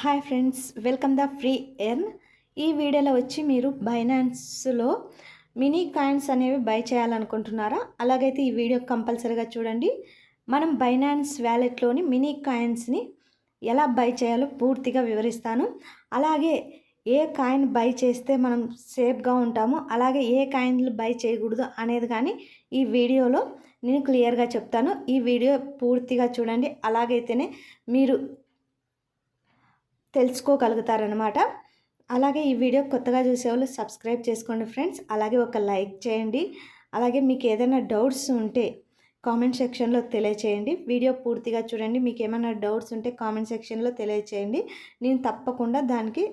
Hi friends welcome the free earn ఈ వీడియోలో వచ్చి మీరు బైనాన్స్లో మినీ కాయిన్స్ అనేవి బై చేయాలనుకుంటున్నారా? అలాగైతే ఈ వీడియో కంపల్సరీగా చూడండి. మనం బైనాన్స్ వ్యాలెట్లోని మినీ కాయిన్స్ని ఎలా బై చేయాలో పూర్తిగా వివరిస్తాను. అలాగే ఏ కాయిన్ బై చేస్తే మనం సేఫ్గా ఉంటాము అలాగే ఏ కాయిన్లు బై చేయకూడదు అనేది కానీ ఈ వీడియోలో నేను క్లియర్గా చెప్తాను. ఈ వీడియో పూర్తిగా చూడండి. అలాగైతేనే మీరు తెలుసుకోగలుగుతారనమాట అలాగే ఈ వీడియో కొత్తగా చూసేవాళ్ళు సబ్స్క్రైబ్ చేసుకోండి ఫ్రెండ్స్. అలాగే ఒక లైక్ చేయండి. అలాగే మీకు ఏదైనా డౌట్స్ ఉంటే కామెంట్ సెక్షన్లో తెలియచేయండి. వీడియో పూర్తిగా చూడండి. మీకు ఏమైనా డౌట్స్ ఉంటే కామెంట్ సెక్షన్లో తెలియచేయండి. నేను తప్పకుండా దానికి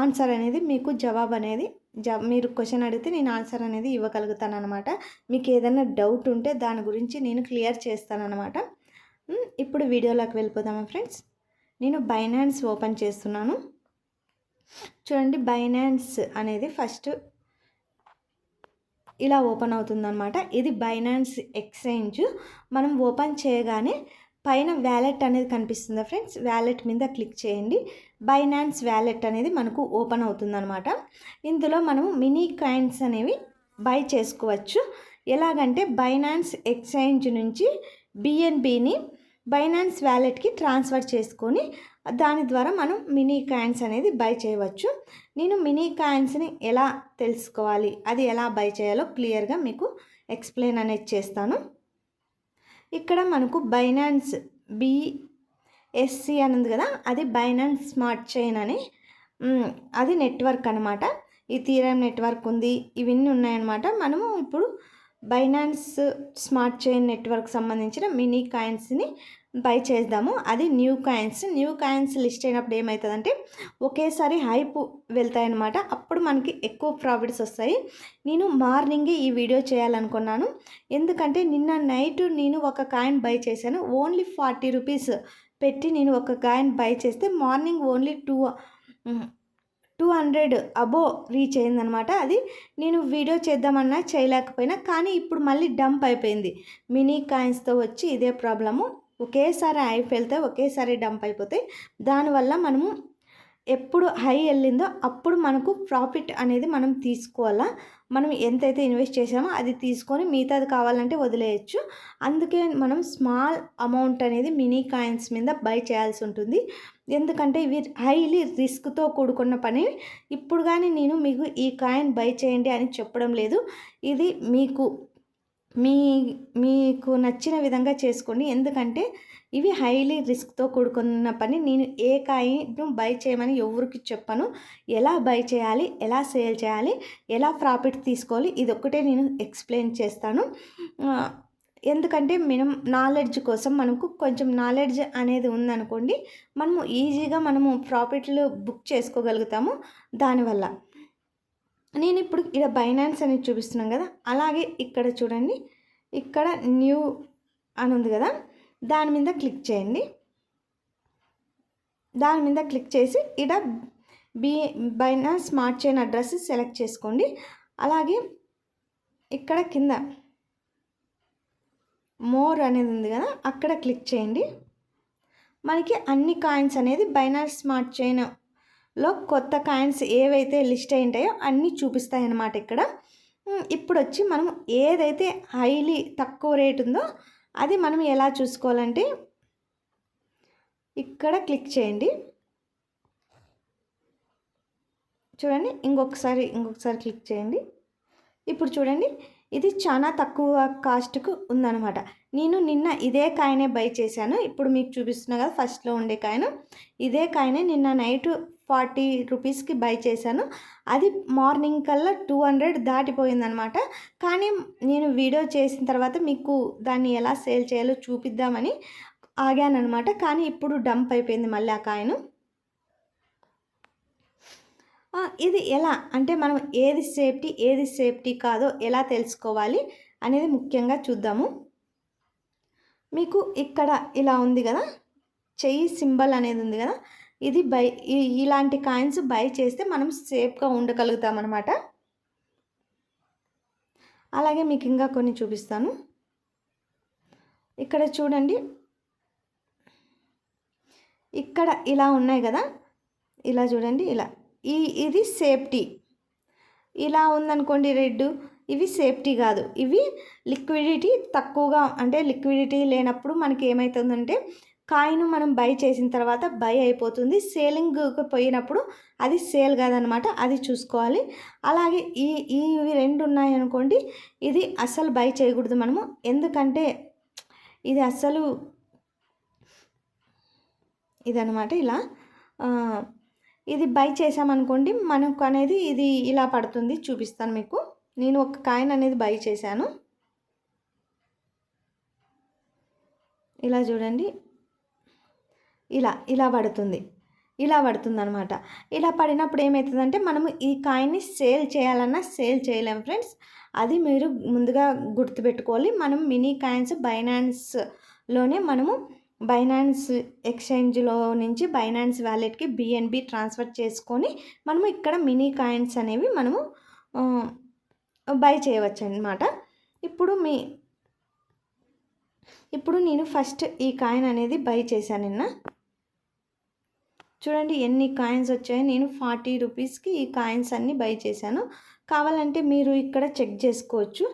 ఆన్సర్ అనేది మీకు జవాబు అనేది జ మీరు క్వశ్చన్ అడిగితే నేను ఆన్సర్ అనేది ఇవ్వగలుగుతాను అనమాట మీకు ఏదైనా డౌట్ ఉంటే దాని గురించి నేను క్లియర్ చేస్తాను అనమాట ఇప్పుడు వీడియోలోకి వెళ్ళిపోదామా ఫ్రెండ్స్? నేను బైనాన్స్ ఓపెన్ చేస్తున్నాను. చూడండి బైనాన్స్ అనేది ఫస్ట్ ఇలా ఓపెన్ అవుతుందన్నమాట. ఇది బైనాన్స్ ఎక్స్చేంజ్ మనం ఓపెన్ చేయగానే పైన వ్యాలెట్ అనేది కనిపిస్తుందా ఫ్రెండ్స్ వ్యాలెట్ మీద క్లిక్ చేయండి. బైనాన్స్ వ్యాలెట్ అనేది మనకు ఓపెన్ అవుతుందన్నమాట. ఇందులో మనం మినీ కాయిన్స్ అనేవి బై చేసుకోవచ్చు. ఎలాగంటే బైనాన్స్ ఎక్స్చేంజ్ నుంచి బిఎన్బిని బైనాన్స్ వ్యాలెట్కి ట్రాన్స్ఫర్ చేసుకొని దాని ద్వారా మనం మినీ కాయిన్స్ అనేది బై చేయవచ్చు. నేను మినీ కాయిన్స్ని ఎలా తెలుసుకోవాలి? అది ఎలా బై చేయాలో క్లియర్గా మీకు ఎక్స్ప్లెయిన్ అనేది చేస్తాను. ఇక్కడ మనకు బైనాన్స్ బిఎస్సి అని ఉంది కదా అది బైనాన్స్ స్మార్ట్ చైన్ అని అది నెట్వర్క్ అనమాట ఈ తీరం నెట్వర్క్ ఉంది ఇవన్నీ ఉన్నాయన్నమాట. మనము ఇప్పుడు బైనాన్స్ స్మార్ట్ చైన్ నెట్వర్క్ సంబంధించిన మినీ కాయిన్స్ని బై చేద్దాము. అది new coins new coins list అయినప్పుడు ఏమవుతుందంటే ఒకేసారి హైప్ వెళ్తాయన్నమాట. అప్పుడు మనకి ఎక్కువ ప్రాఫిట్స్ వస్తాయి. నేను మార్నింగే ఈ వీడియో చేయాలనుకున్నాను. ఎందుకంటే నిన్న నైట్ నేను ఒక కాయిన్ బై చేశాను. ఓన్లీ ఫార్టీ రూపీస్ పెట్టి నేను ఒక కాయిన్ బై చేస్తే morning only two two hundred above reach అయిందనమాట. అది నేను వీడియో చేద్దామన్నా చేయలేకపోయినా కానీ ఇప్పుడు మళ్ళీ డంప్ అయిపోయింది. మినీ కాయిన్స్తో వచ్చి ఇదే ప్రాబ్లము. ఒకేసారి హై వెళ్తే ఒకేసారి డంప్ అయిపోతాయి దానివల్ల మనము ఎప్పుడు హై వెళ్ళిందో అప్పుడు మనకు ప్రాఫిట్ అనేది మనం తీసుకోవాలా. మనం ఎంతైతే ఇన్వెస్ట్ చేసామో అది తీసుకొని మిగతాది కావాలంటే వదిలేయచ్చు. అందుకే మనం స్మాల్ అమౌంట్ అనేది మినీ కాయిన్స్ మీద బై చేయాల్సి ఉంటుంది. ఎందుకంటే ఇవి హైలీ రిస్క్తో కూడుకున్న పని. ఇప్పుడు కానీ నేను మీకు ఈ కాయిన్ బై చేయండి అని చెప్పడం లేదు. ఇది మీకు మీ మీకు నచ్చిన విధంగా చేసుకోండి. ఎందుకంటే ఇవి హైలీ రిస్క్తో కూడుకున్న పని. నేను ఏ కాయిన్ను బై చేయమని ఎవరికి చెప్పను. ఎలా బై చేయాలి? ఎలా సేల్ చేయాలి? ఎలా ప్రాఫిట్ తీసుకోవాలి? ఇది ఒక్కటే నేను ఎక్స్ప్లెయిన్ చేస్తాను. ఎందుకంటే మనం నాలెడ్జ్ కోసం మనకు కొంచెం నాలెడ్జ్ అనేది ఉందనుకోండి మనము ఈజీగా మనము ప్రాఫిట్లు బుక్ చేసుకోగలుగుతాము దానివల్ల. నేను ఇప్పుడు ఇక్కడ బైనాన్స్ అనేది చూపిస్తున్నాం కదా అలాగే ఇక్కడ చూడండి ఇక్కడ న్యూ అని ఉంది కదా దాని మీద క్లిక్ చేయండి. దాని మీద క్లిక్ చేసి ఇక్కడ B Binance smart chain address select చేసుకోండి. అలాగే ఇక్కడ కింద మోర్ అనేది ఉంది కదా అక్కడ క్లిక్ చేయండి. మనకి అన్ని కాయిన్స్ అనేది బైనార్ స్మార్ట్ చైన్లో కొత్త కాయిన్స్ ఏవైతే లిస్ట్ అయి ఉంటాయో అన్నీ చూపిస్తాయి అన్నమాట ఇక్కడ. ఇప్పుడు వచ్చి మనం ఏదైతే హైలీ తక్కువ రేట్ ఉందో అది మనం ఎలా చూసుకోవాలంటే ఇక్కడ క్లిక్ చేయండి. చూడండి ఇంకొకసారి ఇంకొకసారి క్లిక్ చేయండి. ఇప్పుడు చూడండి ఇది చాలా తక్కువ కాస్ట్కు ఉందన్నమాట. నేను నిన్న ఇదే కాయనే బై చేశాను. ఇప్పుడు మీకు చూపిస్తున్నా కదా ఫస్ట్లో ఉండే కాయను. ఇదే కాయనే నిన్న నైట్ ఫార్టీ రూపీస్కి బై చేశాను. అది మార్నింగ్ కల్లా టూ హండ్రెడ్ దాటిపోయిందనమాట కానీ నేను వీడియో చేసిన తర్వాత మీకు దాన్ని ఎలా సేల్ చేయాలో చూపిద్దామని ఆగానమాట కానీ ఇప్పుడు డంప్ అయిపోయింది మళ్ళీ ఆ కాయను. ఇది ఎలా? అంటే మనం ఏది సేఫ్టీ ఏది సేఫ్టీ కాదో ఎలా తెలుసుకోవాలి అనేది ముఖ్యంగా చూద్దాము. మీకు ఇక్కడ ఇలా ఉంది కదా చెయ్యి సింబల్ అనేది ఉంది కదా ఇది బై ఇలాంటి కాయిన్స్ బై చేస్తే మనం సేఫ్గా ఉండగలుగుతాం అనమాట అలాగే మీకు ఇంకా కొన్ని చూపిస్తాను. ఇక్కడ చూడండి. ఇక్కడ ఇలా ఉన్నాయి కదా ఇలా చూడండి ఇలా. ఈ ఇది సేఫ్టీ. ఇలా ఉందనుకోండి రెడ్ ఇవి సేఫ్టీ కాదు. ఇవి లిక్విడిటీ తక్కువగా అంటే లిక్విడిటీ లేనప్పుడు మనకి ఏమవుతుందంటే కాయిన్ మనం బై చేసిన తర్వాత బై అయిపోతుంది. సేలింగ్కి పోయినప్పుడు అది సేల్ కాదనమాట అది చూసుకోవాలి. అలాగే ఈ ఇవి రెండు ఉన్నాయి అనుకోండి ఇది అస్సలు బై చేయకూడదు మనము. ఎందుకంటే ఇది అస్సలు ఇదనమాట ఇలా ఇది బై చేసామనుకోండి మనకు అనేది ఇది ఇలా పడుతుంది చూపిస్తాను మీకు. నేను ఒక కాయిన్ అనేది బై చేశాను. ఇలా చూడండి. ఇలా ఇలా పడుతుంది. ఇలా పడుతుంది అనమాట ఇలా పడినప్పుడు ఏమవుతుందంటే మనము ఈ కాయిన్ని సేల్ చేయాలన్నా సేల్ చేయలేం ఫ్రెండ్స్. అది మీరు ముందుగా గుర్తుపెట్టుకోవాలి. మనం మినీ కాయిన్స్ బైనాన్స్లోనే మనము బైనాన్స్ ఎక్స్చేంజ్లో నుంచి బైనాన్స్ వ్యాలెట్కి బిఎన్బి ట్రాన్స్ఫర్ చేసుకొని మనము ఇక్కడ మినీ కాయిన్స్ అనేవి మనము బై చేయవచ్చు అనమాట ఇప్పుడు మీ ఇప్పుడు నేను ఫస్ట్ ఈ కాయిన్ అనేది బై చేశాను నిన్న. చూడండి ఎన్ని కాయిన్స్ వచ్చాయో నేను ఫార్టీ రూపీస్కి ఈ కాయిన్స్ అన్నీ బై చేశాను. కావాలంటే మీరు ఇక్కడ చెక్ చేసుకోవచ్చు.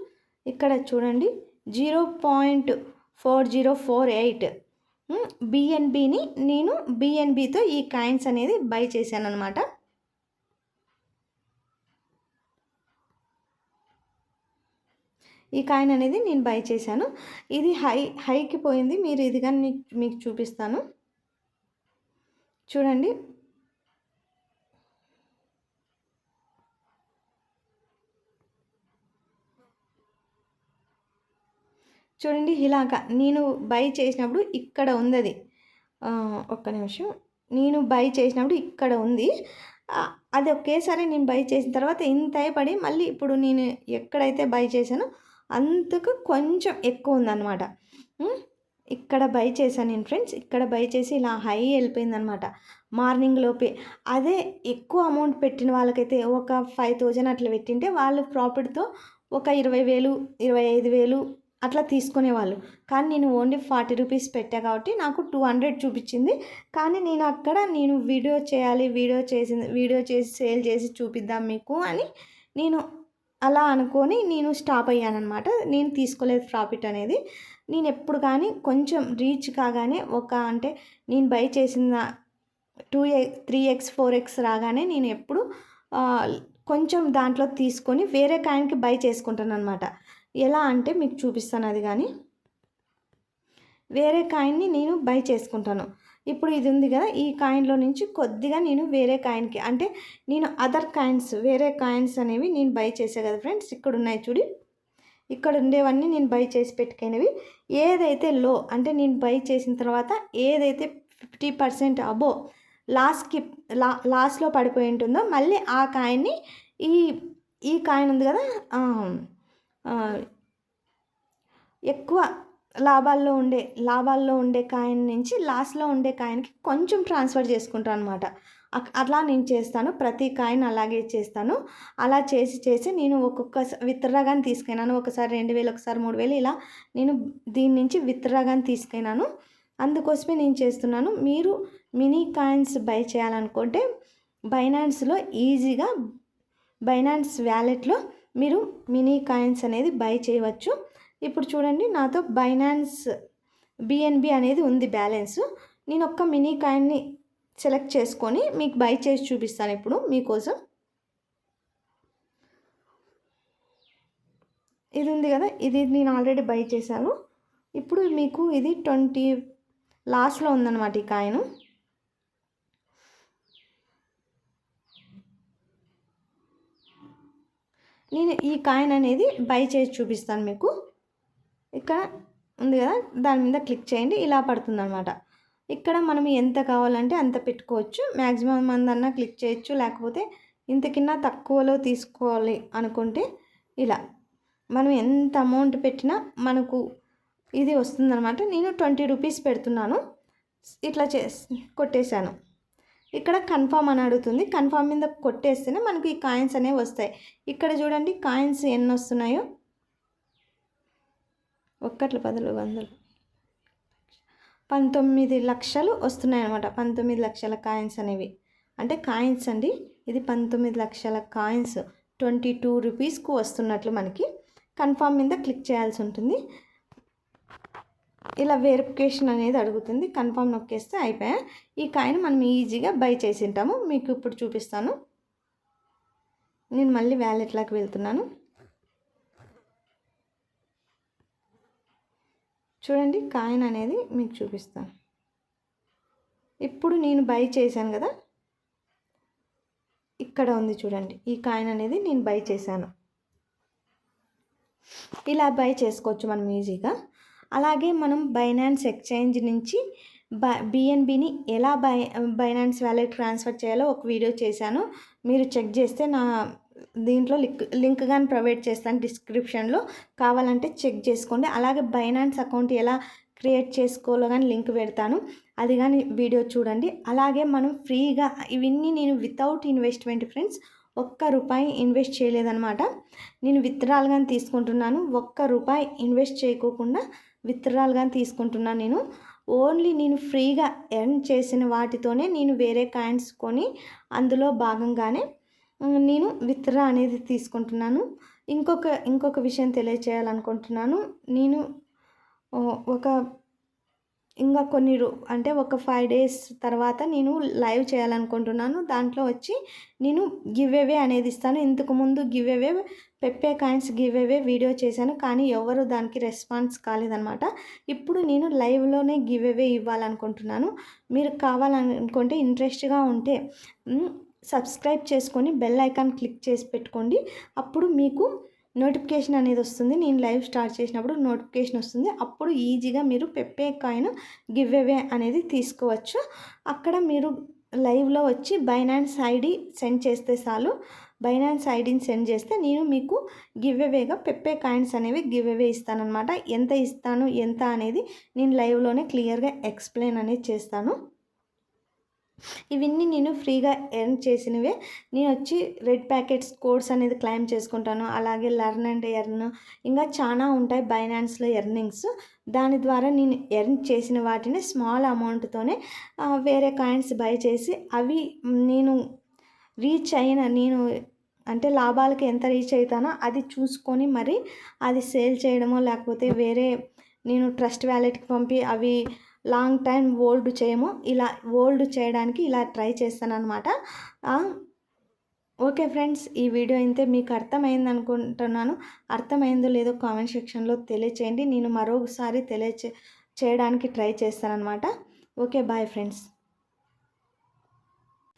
ఇక్కడ చూడండి zero point four zero four eight బిఎన్బిని నేను బిఎన్బితో ఈ కాయిన్స్ అనేది బై చేశాను అనమాట ఈ కాయిన్ అనేది నేను బై చేశాను. ఇది హై హైకి పోయింది. మీరు ఇది కానీ మీకు చూపిస్తాను. చూడండి. చూడండి ఇలాగ నేను బై చేసినప్పుడు ఇక్కడ ఉంది అది ఒక్క నిమిషం. నేను బై చేసినప్పుడు ఇక్కడ ఉంది. అది ఒకేసారి నేను బై చేసిన తర్వాత ఇంత పడి మళ్ళీ ఇప్పుడు నేను ఎక్కడైతే బై చేశానో అంతకు కొంచెం ఎక్కువ ఉందన్నమాట. ఇక్కడ బై చేశాను నేను ఫ్రెండ్స్. ఇక్కడ బై చేసి ఇలా హై వెళ్ళిపోయిందనమాట మార్నింగ్ లోపే. అదే ఎక్కువ అమౌంట్ పెట్టిన వాళ్ళకైతే ఒక ఫైవ్ థౌజండ్ అట్లా పెట్టింటే వాళ్ళు ప్రాఫిట్తో ఒక ఇరవై వేలు ఇరవై ఐదు వేలు అట్లా తీసుకునేవాళ్ళు. కానీ నేను ఓన్లీ ఫార్టీ రూపీస్ పెట్టా కాబట్టి నాకు టూ హండ్రెడ్ చూపించింది. కానీ నేను అక్కడ నేను వీడియో చేయాలి వీడియో చేసింది వీడియో చేసి సేల్ చేసి చూపిద్దాం మీకు అని నేను అలా అనుకొని నేను స్టాప్ అయ్యానమాట నేను తీసుకోలేదు ప్రాఫిట్ అనేది. నేను ఎప్పుడు కానీ కొంచెం రీచ్ కాగానే ఒక అంటే నేను బై చేసిన two x three x four x రాగానే నేను ఎప్పుడు కొంచెం దాంట్లో తీసుకొని వేరే కాయన్కి బై చేసుకుంటాను అనమాట ఎలా అంటే మీకు చూపిస్తాను అది కానీ. వేరే కాయిన్ని నేను బై చేసుకుంటాను. ఇప్పుడు ఇది ఉంది కదా ఈ కాయిన్లో నుంచి కొద్దిగా నేను వేరే కాయిన్కి అంటే నేను అదర్ కాయిన్స్ వేరే కాయిన్స్ అనేవి నేను బై చేసే కదా ఫ్రెండ్స్ ఇక్కడ ఉన్నాయి చూడి. ఇక్కడ ఉండేవన్నీ నేను బై చేసి పెట్టుకునేవి. ఏదైతే లో అంటే నేను బై చేసిన తర్వాత ఏదైతే ఫిఫ్టీ పర్సెంట్ అబో లాస్ట్కి లా లాస్ట్లో పడిపోయి ఉంటుందో మళ్ళీ ఆ కాయిన్ని ఈ ఈ కాయిన్ ఉంది కదా ఎక్కువ లాభాల్లో ఉండే లాభాల్లో ఉండే కాయిన్ నుంచి లాస్ట్లో ఉండే కాయిన్కి కొంచెం ట్రాన్స్ఫర్ చేసుకుంటాను అనమాట అట్లా నేను చేస్తాను. ప్రతి కాయిన్ అలాగే చేస్తాను. అలా చేసి చేసి నేను ఒక్కొక్క విత్రగాని తీసుకున్నాను ఒకసారి రెండు వేలు ఒకసారి మూడు వేలు ఇలా నేను దీని నుంచి విత్రగాని తీసుకున్నాను అందుకోసమే నేను చేస్తున్నాను. మీరు మినీ కాయిన్స్ బై చేయాలనుకుంటే బైనాన్స్లో ఈజీగా బైనాన్స్ వ్యాలెట్లో మీరు మినీ కాయిన్స్ అనేది బై చేయవచ్చు. ఇప్పుడు చూడండి నాతో బైనాన్స్ బిఎన్బి అనేది ఉంది బ్యాలెన్స్. నేను ఒక్క మినీ కాయిన్ని సెలెక్ట్ చేసుకొని మీకు బై చేసి చూపిస్తాను ఇప్పుడు మీకోసం. ఇది ఉంది కదా ఇది నేను ఆల్రెడీ బై చేశాను. ఇప్పుడు మీకు ఇది ట్వంటీ లాస్ట్లో ఉందన్నమాట ఈ కాయను. నేను ఈ కాయిన్ అనేది బై చేసి చూపిస్తాను మీకు. ఇక్కడ ఉంది కదా దాని మీద క్లిక్ చేయండి ఇలా పడుతుంది అనమాట ఇక్కడ మనం ఎంత కావాలంటే అంత పెట్టుకోవచ్చు. మ్యాక్సిమం మందన్నా క్లిక్ చేయొచ్చు లేకపోతే ఇంతకిన్నా తక్కువలో తీసుకోవాలి అనుకుంటే ఇలా. మనం ఎంత అమౌంట్ పెట్టినా మనకు ఇది వస్తుందన్నమాట. నేను ట్వంటీ రూపీస్ పెడుతున్నాను. ఇట్లా చే కొట్టేశాను. ఇక్కడ కన్ఫామ్ అని అడుగుతుంది. కన్ఫామ్ మీద కొట్టేస్తేనే మనకు ఈ కాయిన్స్ అనేవి వస్తాయి. ఇక్కడ చూడండి కాయిన్స్ ఎన్ని వస్తున్నాయో? ఒక్కట్లు పదులు వందలు. పంతొమ్మిది లక్షలు వస్తున్నాయి అనమాట పంతొమ్మిది లక్షల కాయిన్స్ అనేవి. అంటే కాయిన్స్ అండి ఇది పంతొమ్మిది లక్షల కాయిన్స్ ట్వంటీ టూ రూపీస్కు వస్తున్నట్లు మనకి కన్ఫామ్ మీద క్లిక్ చేయాల్సి ఉంటుంది. ఇలా వెరిఫికేషన్ అనేది అడుగుతుంది. కన్ఫామ్ నొక్కేస్తే అయిపోయా. ఈ కాయిన్ మనం ఈజీగా బై చేసి ఉంటాము మీకు ఇప్పుడు చూపిస్తాను. నేను మళ్ళీ వ్యాలెట్లోకి వెళ్తున్నాను. చూడండి కాయిన్ అనేది మీకు చూపిస్తాను. ఇప్పుడు నేను బై చేశాను కదా. ఇక్కడ ఉంది చూడండి. ఈ కాయిన్ అనేది నేను బై చేశాను. ఇలా బై చేసుకోవచ్చు మనం ఈజీగా అలాగే మనం బైనాన్స్ ఎక్స్చేంజ్ నుంచి బ బిఎన్బిని ఎలా బై బైనాన్స్ వ్యాలెట్ ట్రాన్స్ఫర్ చేయాలో ఒక వీడియో చేశాను. మీరు చెక్ చేస్తే నా దీంట్లో లింక్ లింక్ కానీ ప్రొవైడ్ చేస్తాను డిస్క్రిప్షన్లో. కావాలంటే చెక్ చేసుకోండి. అలాగే బైనాన్స్ అకౌంట్ ఎలా క్రియేట్ చేసుకోవాలో కానీ లింక్ పెడతాను. అది కానీ వీడియో చూడండి. అలాగే మనం ఫ్రీగా ఇవన్నీ నేను వితౌట్ ఇన్వెస్ట్మెంట్ ఫ్రెండ్స్ ఒక్క రూపాయి ఇన్వెస్ట్ చేయలేదన్నమాట. నేను విత్డ్రాల్ కానీ తీసుకుంటున్నాను. ఒక్క రూపాయి ఇన్వెస్ట్ చేయకోకుండా విత్తనాలు కానీ తీసుకుంటున్నాను నేను. ఓన్లీ నేను ఫ్రీగా ఎర్న్ చేసిన వాటితోనే నేను వేరే కాయిన్స్ కొని అందులో భాగంగానే నేను విత్డ్రా అనేది తీసుకుంటున్నాను. ఇంకొక ఇంకొక విషయం తెలియచేయాలనుకుంటున్నాను. నేను ఒక ఇంకా కొన్ని రో అంటే ఒక ఫైవ్ డేస్ తర్వాత నేను లైవ్ చేయాలనుకుంటున్నాను. దాంట్లో వచ్చి నేను గివ్ అవే అనేది ఇస్తాను. ఇంతకు ముందు give away Pepe coins give away video చేశాను. కానీ ఎవరు దానికి రెస్పాన్స్ కాలేదనమాట ఇప్పుడు నేను లైవ్లోనే గివ్ అవే ఇవ్వాలనుకుంటున్నాను. మీరు కావాలనుకుంటే ఇంట్రెస్ట్గా ఉంటే సబ్స్క్రైబ్ చేసుకొని బెల్ ఐకాన్ క్లిక్ చేసి పెట్టుకోండి. అప్పుడు మీకు నోటిఫికేషన్ అనేది వస్తుంది. నేను లైవ్ స్టార్ట్ చేసినప్పుడు నోటిఫికేషన్ వస్తుంది. అప్పుడు ఈజీగా మీరు పెప్పే కాయిన్ గివ్ అవే అనేది తీసుకోవచ్చు. అక్కడ మీరు లైవ్లో వచ్చి బైనాన్స్ ఐడి సెండ్ చేస్తే చాలు. బైనాన్స్ ఐడిని సెండ్ చేస్తే నేను మీకు గివ్ అవేగా పెప్పే కాయిన్స్ అనేవి గివ్ అవే ఇస్తానమాట ఎంత ఇస్తాను? ఎంత అనేది నేను లైవ్లోనే క్లియర్గా ఎక్స్ప్లెయిన్ అనేది చేస్తాను. ఇవన్నీ నేను ఫ్రీగా ఎర్న్ చేసినవే. నేను వచ్చి రెడ్ ప్యాకెట్స్ కోడ్స్ అనేది క్లైమ్ చేసుకుంటాను. అలాగే లర్న్ అండ్ ఎర్న్ ఇంకా చాలా ఉంటాయి బైనాన్స్లో ఎర్నింగ్స్. దాని ద్వారా నేను ఎర్న్ చేసిన వాటిని స్మాల్ అమౌంట్తోనే వేరే కాయిన్స్ బై చేసి అవి నేను రీచ్ అయిన నేను అంటే లాభాలకి ఎంత రీచ్ అవుతానో అది చూసుకొని మరి అది సేల్ చేయడమో లేకపోతే వేరే నేను ట్రస్ట్ వ్యాలెట్కి పంపి అవి లాంగ్ టైం ఓల్డ్ చేయము. ఇలా ఓల్డ్ చేయడానికి ఇలా ట్రై చేస్తాననమాట ఓకే ఫ్రెండ్స్ ఈ వీడియో అయితే మీకు అర్థమైంది అనుకుంటున్నాను. అర్థమైందో లేదో కామెంట్ సెక్షన్లో తెలియచేయండి. నేను మరొకసారి తెలియచే చేయడానికి ట్రై చేస్తానమాట ఓకే బాయ్ ఫ్రెండ్స్.